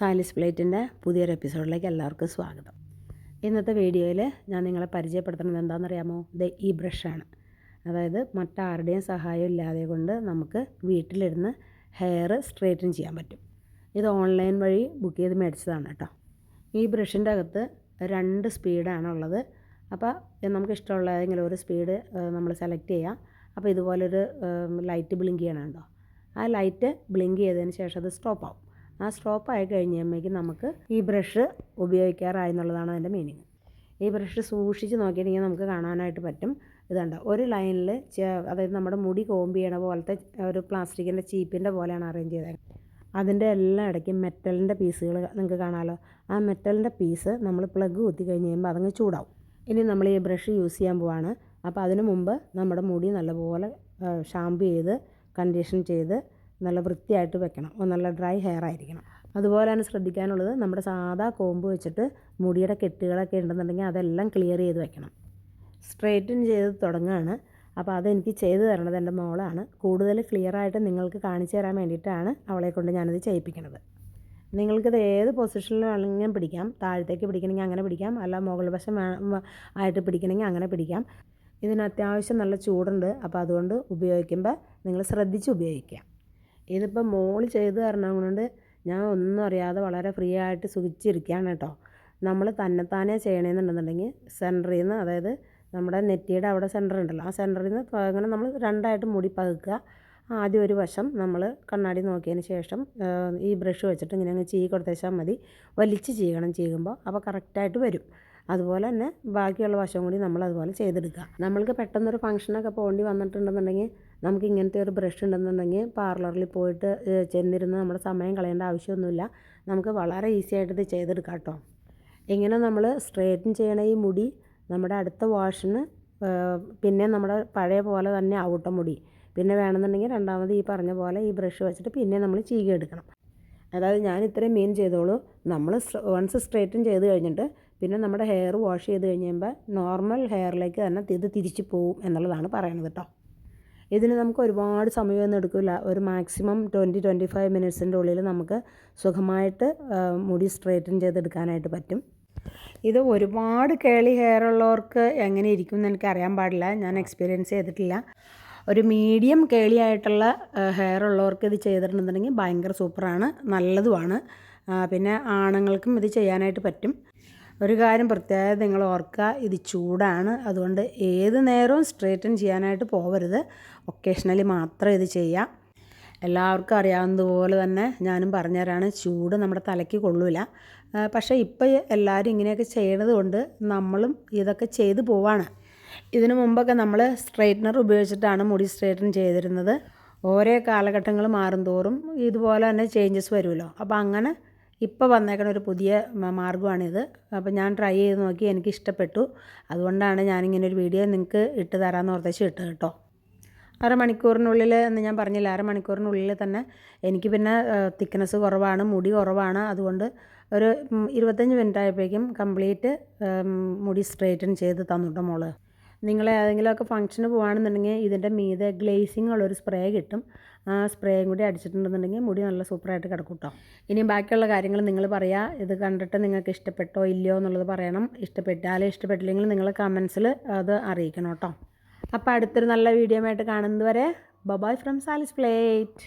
സാലിസ് പ്ലേറ്റിന്റെ പുതിയൊരു എപ്പിസോഡിലേക്ക് എല്ലാവർക്കും സ്വാഗതം. ഇന്നത്തെ വീഡിയോയിൽ ഞാൻ നിങ്ങളെ പരിചയപ്പെടുത്തുന്നത് എന്താണെന്നറിയാമോ? ഇത് ഈ ബ്രഷാണ്. അതായത് മറ്റാരുടെയും സഹായം ഇല്ലാതെ കൊണ്ട് നമുക്ക് വീട്ടിലിരുന്ന് ഹെയർ സ്ട്രേറ്റൻ ചെയ്യാൻ പറ്റും. ഇത് ഓൺലൈൻ വഴി ബുക്ക് ചെയ്ത് മേടിച്ചതാണ് കേട്ടോ. ഈ ബ്രഷിന്റെ അകത്ത് രണ്ട് സ്പീഡാണ് ഉള്ളത്. അപ്പോൾ നമുക്ക് ഇഷ്ടമുള്ള ഏതെങ്കിലും ഒരു സ്പീഡ് നമ്മൾ സെലക്ട് ചെയ്യാം. അപ്പോൾ ഇതുപോലൊരു ലൈറ്റ് ബ്ലിങ്ക് ചെയ്യണുണ്ടോ? ആ ലൈറ്റ് ബ്ലിങ്ക് ചെയ്തതിന് ശേഷം അത് സ്റ്റോപ്പ് ആവും ആ സ്റ്റോപ്പ് ആയി കഴിയുമ്പോഴേക്കും നമുക്ക് ഈ ബ്രഷ് ഉപയോഗിക്കാറായി എന്നുള്ളതാണ് അതിന്റെ മീനിങ് ഈ ബ്രഷ് സൂക്ഷിച്ച് നോക്കിയിട്ടുണ്ടെങ്കിൽ നമുക്ക് കാണാനായിട്ട് പറ്റും. ഇതുണ്ട് ഒരു ലൈനിൽ അതായത് നമ്മുടെ മുടി കോമ്പ് ചെയ്യണ പോലത്തെ ഒരു പ്ലാസ്റ്റിക്കിന്റെ ചീപ്പിന്റെ പോലെയാണ് അറേഞ്ച് ചെയ്തത് അതിന്റെ എല്ലാ ഇടയ്ക്കും മെറ്റലിന്റെ പീസുകൾ നിങ്ങൾക്ക് കാണാമല്ലോ ആ മെറ്റലിന്റെ പീസ് നമ്മൾ പ്ലഗ് കുത്തി കഴിഞ്ഞ് കഴിയുമ്പോൾ അതങ്ങ് ചൂടാവും. ഇനി നമ്മൾ ഈ ബ്രഷ് യൂസ് ചെയ്യാൻ പോവാണ്. അപ്പോൾ അതിനു മുമ്പ് നമ്മുടെ മുടി നല്ലപോലെ ഷാമ്പു ചെയ്ത് കണ്ടീഷൻ ചെയ്ത് നല്ല വൃത്തിയായിട്ട് വെക്കണം. നല്ല ഡ്രൈ ഹെയർ ആയിരിക്കണം. അതുപോലെ തന്നെ ശ്രദ്ധിക്കാനുള്ളത് നമ്മുടെ സാധാ കോമ്പ് വെച്ചിട്ട് മുടിയുടെ കെട്ടുകളൊക്കെ ഉണ്ടെന്നുണ്ടെങ്കിൽ അതെല്ലാം ക്ലിയർ ചെയ്ത് വെക്കണം. സ്ട്രെയിറ്റൻ ചെയ്ത് തുടങ്ങുകയാണ്. അപ്പോൾ അതെനിക്ക് ചെയ്തു തരണത് എന്റെ മോളാണ്. കൂടുതൽ ക്ലിയർ ആയിട്ട് നിങ്ങൾക്ക് കാണിച്ചു തരാൻ വേണ്ടിയിട്ടാണ് അവളെ കൊണ്ട് ഞാനത് ചെയ്യിപ്പിക്കുന്നത്. നിങ്ങൾക്കിത് ഏത് പൊസിഷനിൽ വേണമെങ്കിലും പിടിക്കാം. താഴത്തേക്ക് പിടിക്കണമെങ്കിൽ അങ്ങനെ പിടിക്കാം. അല്ല മുകൾ വശം ആയിട്ട് പിടിക്കണമെങ്കിൽ അങ്ങനെ പിടിക്കാം. ഇതിന് അത്യാവശ്യം നല്ല ചൂടുണ്ട്. അപ്പോൾ അതുകൊണ്ട് ഉപയോഗിക്കുമ്പോൾ നിങ്ങൾ ശ്രദ്ധിച്ച് ഉപയോഗിക്കുക. ഇതിപ്പോൾ മോൾ ചെയ്ത് തരണം കൊണ്ട് ഞാൻ ഒന്നും അറിയാതെ വളരെ ഫ്രീ ആയിട്ട് സുഖിച്ചിരിക്കുകയാണ് കേട്ടോ. നമ്മൾ തന്നെത്താനേ ചെയ്യണമെന്നുണ്ടെന്നുണ്ടെങ്കിൽ സെന്ററിൽ നിന്ന് അതായത് നമ്മുടെ നെറ്റിയുടെ അവിടെ സെന്റർ ഉണ്ടല്ലോ ആ സെന്ററിൽ നിന്ന് അങ്ങനെ നമ്മൾ രണ്ടായിട്ട് മുടി പകുക്കുക ആദ്യം ഒരു വശം നമ്മൾ കണ്ണാടി നോക്കിയതിന് ശേഷം ഈ ബ്രഷ് വെച്ചിട്ട് ഇങ്ങനെ അങ്ങ് ചീ കൊടുത്തേച്ചാൽ മതി. വലിച്ച് ചെയ്യണം ചെയ്യുമ്പോൾ അപ്പോൾ കറക്റ്റായിട്ട് വരും. അതുപോലെ തന്നെ ബാക്കിയുള്ള വശവും കൂടി നമ്മൾ അതുപോലെ ചെയ്തെടുക്കുക. നമ്മൾക്ക് പെട്ടെന്നൊരു ഫംഗ്ഷനൊക്കെ പോകേണ്ടി വന്നിട്ടുണ്ടെന്നുണ്ടെങ്കിൽ നമുക്ക് ഇങ്ങനത്തെ ഒരു ബ്രഷ് ഉണ്ടെന്നുണ്ടെങ്കിൽ പാർലറിൽ പോയിട്ട് ചെന്നിരുന്ന് നമ്മുടെ സമയം കളയേണ്ട ആവശ്യമൊന്നുമില്ല. നമുക്ക് വളരെ ഈസി ആയിട്ട് ഇത് ചെയ്തെടുക്കാം കേട്ടോ. ഇങ്ങനെ നമ്മൾ സ്ട്രേറ്റൻ ചെയ്യണ ഈ മുടി നമ്മുടെ അടുത്ത വാഷിന് പിന്നെ നമ്മുടെ പഴയ പോലെ തന്നെ ആവട്ട മുടി. പിന്നെ വേണമെന്നുണ്ടെങ്കിൽ രണ്ടാമത് ഈ പറഞ്ഞ പോലെ ഈ ബ്രഷ് വെച്ചിട്ട് പിന്നെ നമ്മൾ ചീകി എടുക്കണം. അതായത് ഞാൻ ഇത്രയും മെയിൻ ചെയ്തോളൂ. നമ്മൾ വൺസ് സ്ട്രേറ്റൻ ചെയ്ത് കഴിഞ്ഞിട്ട് പിന്നെ നമ്മുടെ ഹെയർ വാഷ് ചെയ്ത് കഴിയുമ്പോൾ നോർമൽ ഹെയറിലേക്ക് തന്നെ ഇത് തിരിച്ചു പോവും എന്നുള്ളതാണ് പറയണത് കേട്ടോ. ഇതിന് നമുക്ക് ഒരുപാട് സമയമൊന്നും എടുക്കില്ല. ഒരു മാക്സിമം ട്വന്റി ട്വന്റി ഫൈവ് മിനിറ്റ്സിന്റെ ഉള്ളിൽ നമുക്ക് സുഖമായിട്ട് മുടി സ്ട്രേറ്റൻ ചെയ്തെടുക്കാനായിട്ട് പറ്റും. ഇത് ഒരുപാട് കേളി ഹെയർ ഉള്ളവർക്ക് എങ്ങനെ ഇരിക്കും എന്ന് എനിക്ക് അറിയാൻ പാടില്ല. ഞാൻ എക്സ്പീരിയൻസ് ചെയ്തിട്ടില്ല. ഒരു മീഡിയം കേളി ആയിട്ടുള്ള ഹെയർ ഉള്ളവർക്ക് ഇത് ചെയ്തിട്ടുണ്ടെന്നുണ്ടെങ്കിൽ ഭയങ്കര സൂപ്പറാണ് നല്ലതുമാണ്. പിന്നെ ആണുങ്ങൾക്കും ഇത് ചെയ്യാനായിട്ട് പറ്റും. ഒരു കാര്യം പ്രത്യേകം നിങ്ങൾ ഓർക്കുക ഇത് ചൂടാണ്. അതുകൊണ്ട് ഏത് നേരവും സ്ട്രേറ്റൻ ചെയ്യാനായിട്ട് പോകരുത് ഒക്കേഷണലി മാത്രം ഇത് ചെയ്യാം. എല്ലാവർക്കും അറിയാവുന്നതുപോലെ തന്നെ ഞാനും പറഞ്ഞുതരാണ് ചൂട് നമ്മുടെ തലയ്ക്ക് കൊള്ളില്ല പക്ഷേ ഇപ്പോൾ എല്ലാവരും ഇങ്ങനെയൊക്കെ ചെയ്യണത് കൊണ്ട് നമ്മളും ഇതൊക്കെ ചെയ്തു പോവാണ്. ഇതിനു മുമ്പൊക്കെ നമ്മൾ സ്ട്രെയിറ്റ്നർ ഉപയോഗിച്ചിട്ടാണ് മുടി സ്ട്രെയിറ്റൻ ചെയ്തിരുന്നത്. ഓരോ കാലഘട്ടങ്ങൾ മാറും തോറും ഇതുപോലെ തന്നെ ചേഞ്ചസ് വരുമല്ലോ. അപ്പോൾ അങ്ങനെ ഇപ്പോൾ വന്നേക്കണ ഒരു പുതിയ മാർഗമാണിത്. അപ്പോൾ ഞാൻ ട്രൈ ചെയ്ത് നോക്കി എനിക്ക് ഇഷ്ടപ്പെട്ടു അതുകൊണ്ടാണ് ഞാനിങ്ങനെ ഒരു വീഡിയോ നിങ്ങൾക്ക് ഇട്ട് തരാമെന്ന് ഓർത്തേച്ച് ഇട്ടത് കേട്ടോ. അരമണിക്കൂറിനുള്ളിൽ എന്ന് ഞാൻ പറഞ്ഞില്ല അരമണിക്കൂറിനുള്ളിൽ തന്നെ എനിക്ക് പിന്നെ തിക്നെസ് കുറവാണ് മുടി കുറവാണ്. അതുകൊണ്ട് ഒരു ഇരുപത്തഞ്ച് മിനിറ്റ് ആയപ്പോഴേക്കും കംപ്ലീറ്റ് മുടി സ്ട്രേറ്റൻ ചെയ്ത് തന്നിട്ടോ മോൾ. നിങ്ങളെ ഏതെങ്കിലുമൊക്കെ ഫംഗ്ഷന് പോകുകയാണെന്നുണ്ടെങ്കിൽ ഇതിന്റെ മീതെ ഗ്ലേസിങ്ങുള്ളൊരു സ്പ്രേ കിട്ടും. സ്പ്രേയും കൂടി അടിച്ചിട്ടുണ്ടെന്നുണ്ടെങ്കിൽ മുടി നല്ല സൂപ്പറായിട്ട് കിടക്കും കേട്ടോ ഇനി ബാക്കിയുള്ള കാര്യങ്ങൾ നിങ്ങൾ പറയാം. ഇത് കണ്ടിട്ട് നിങ്ങൾക്ക് ഇഷ്ടപ്പെട്ടോ ഇല്ലയോ എന്നുള്ളത് പറയണം. ഇഷ്ടപ്പെട്ടാലും ഇഷ്ടപ്പെട്ടില്ലെങ്കിൽ നിങ്ങൾ കമൻസിൽ അത് അറിയിക്കണം കേട്ടോ അപ്പോൾ അടുത്തൊരു നല്ല വീഡിയോ ആയിട്ട് കാണുന്നത് വരെ ബബായ് ഫ്രം സാലിസ് പ്ലേറ്റ്